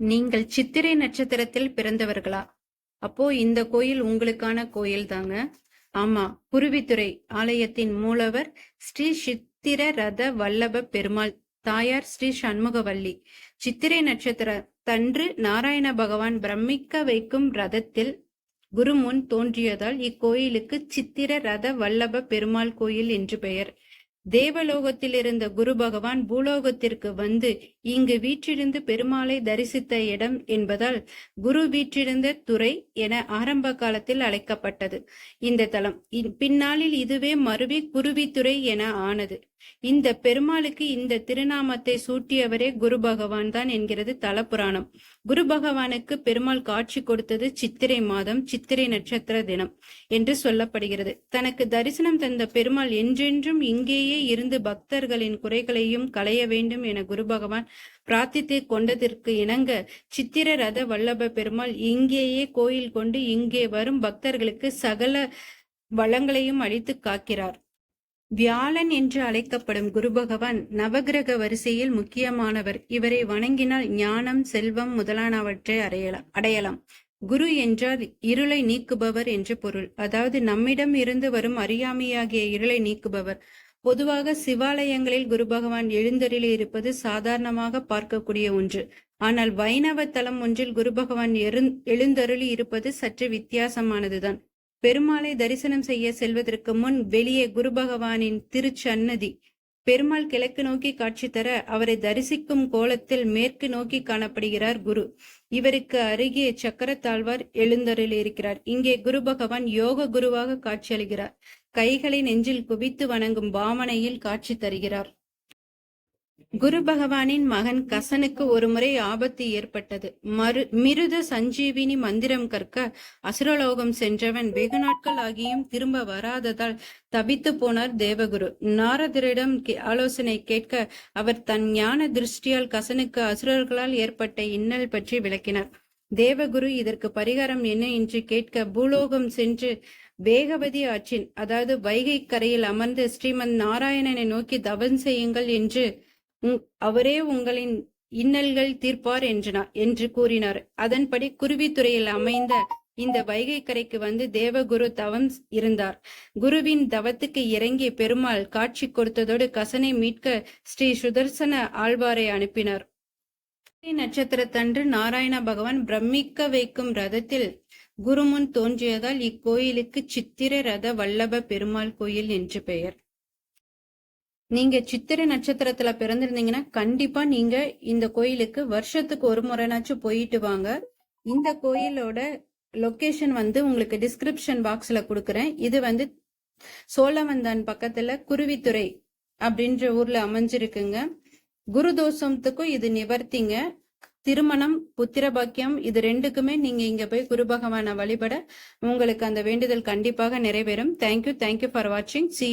நீங்கள் சித்திரை நட்சத்திரத்தில் பிறந்தவர்களா? அப்போ இந்த கோயில் உங்களுக்கான கோயில் தாங்க ஆமா குருவித்துறை ஆலயத்தின் மூலவர் ஸ்ரீ சித்திர ரத வல்லப பெருமாள் தாயார் ஸ்ரீ சண்முகவல்லி. சித்திரை நட்சத்திர தன்று நாராயண பகவான் பிரமிக்க வைக்கும் ரதத்தில் குரு முன் தோன்றியதால் இக்கோயிலுக்கு சித்திர ரத வல்லப பெருமாள் கோயில் என்று பெயர். தேவலோகத்தில் இருந்த குரு பகவான் பூலோகத்திற்கு வந்து இங்கு வீற்றிருந்து பெருமாளை தரிசித்த இடம் என்பதால் குரு வீற்றிருந்த துறை என ஆரம்ப காலத்தில் அழைக்கப்பட்டது. இந்த தலம். பின்னாளில் இதுவே மறுவி குருவித்துறை என ஆனது. இந்த பெருமாளுக்கு இந்த திருநாமத்தை சூட்டியவரே குரு பகவான் தான் என்கிறது தலபுராணம். குரு பகவானுக்கு பெருமாள் காட்சி கொடுத்தது சித்திரை மாதம் சித்திரை நட்சத்திர தினம் என்று சொல்லப்படுகிறது. தனக்கு தரிசனம் தந்த பெருமாள் என்றென்றும் இங்கேயே இருந்து பக்தர்களின் குறைகளையும் களைய வேண்டும் என குரு பகவான் பிரார்த்தித்து கொண்டதற்கு இணங்க சித்திர ரத வல்லப பெருமாள் இங்கேயே கோயில் கொண்டு இங்கே வரும் பக்தர்களுக்கு சகல வளங்களையும் அளித்து காக்கிறார். வியாழன் என்று அழைக்கப்படும் குரு பகவான் நவகிரக வரிசையில் முக்கியமானவர். இவரை வணங்கினால் ஞானம் செல்வம் முதலானவற்றை அடையலாம் அடையலாம். குரு என்றால் இருளை நீக்குபவர் என்று பொருள். அதாவது நம்மிடம் இருந்து வரும் அறியாமையாகிய இருளை நீக்குபவர். பொதுவாக சிவாலயங்களில் குரு பகவான் எழுந்தருளி இருப்பது சாதாரணமாக பார்க்கக்கூடிய ஒன்று. ஆனால் வைணவ தலம் ஒன்றில் குரு பகவான் எழுந்தருளி இருப்பது சற்று வித்தியாசமானதுதான். பெருமாளை தரிசனம் செய்ய செல்வதற்கு முன் வெளியே குரு பகவானின் திருச்சன்னதி. பெருமாள் கிழக்கு நோக்கி காட்சி தர அவரை தரிசிக்கும் கோலத்தில் மேற்கு நோக்கி காணப்படுகிறார் குரு. இவருக்கு அருகே சக்கரத்தாழ்வார் எழுந்தருள் இருக்கிறார். இங்கே குரு பகவான் யோக குருவாக காட்சியளிக்கிறார் கைகளை நெஞ்சில் குவித்து வணங்கும் பாவனையில் காட்சி தருகிறார். குரு பகவானின் மகன் கசனுக்கு ஒருமுறை ஆபத்து ஏற்பட்டது. மறு மிருத சஞ்சீவினி மந்திரம் கற்க அசுரலோகம் சென்றவன் வெகு நாட்கள் ஆகியும் திரும்ப வராததால் தவித்து போனார் தேவகுரு. நாரதரிடம் ஆலோசனை கேட்க அவர் தன் ஞான திருஷ்டியால் கசனுக்கு அசுரர்களால் ஏற்பட்ட இன்னல் பற்றி விளக்கினார். தேவகுரு இதற்கு பரிகாரம் என்ன என்று கேட்க பூலோகம் சென்று வேகவதி ஆற்றின் அதாவது வைகை கரையில் அமர்ந்து ஸ்ரீமந்த் நாராயணனை நோக்கி தவன் செய்யுங்கள் என்று அவரே உங்களின் இன்னல்கள் தீர்ப்பார் என்றனார் என்று கூறினார். அதன்படி குருவித்துறையில் அமைந்த இந்த வைகை கரைக்கு வந்து தேவகுரு தவம் இருந்தார். குருவின் தவத்துக்கு இறங்கிய பெருமாள் காட்சி கொடுத்ததோடு கசனை மீட்க ஸ்ரீ சுதர்சன ஆழ்வாரை அனுப்பினார். நட்சத்திரத்தன்று நாராயண பகவான் பிரமிக்க வைக்கும் ரதத்தில் குருமுன் தோன்றியதால் இக்கோயிலுக்கு சித்திர ரத வல்லப பெருமாள் கோயில் என்று பெயர். நீங்க சித்திரை நட்சத்திரத்துல பிறந்திருந்தீங்கன்னா கண்டிப்பா நீங்க இந்த கோயிலுக்கு வருஷத்துக்கு ஒரு முறைனாச்சும் போயிட்டு வாங்க. இந்த கோயிலோட லொக்கேஷன் வந்து உங்களுக்கு டிஸ்கிரிப்ஷன் பாக்ஸ்ல கொடுக்குறேன். இது வந்து சோழவந்தான் பக்கத்துல குருவித்துறை அப்படின்ற ஊர்ல அமைஞ்சிருக்குங்க. குரு தோஷத்துக்கும் இது நிவர்த்திங்க. திருமணம் புத்திரபாக்கியம் இது ரெண்டுக்குமே நீங்க இங்க போய் குரு பகவான வழிபட உங்களுக்கு அந்த வேண்டுதல் கண்டிப்பாக நிறைவேறும். Thank you thank you for வாட்சிங் சி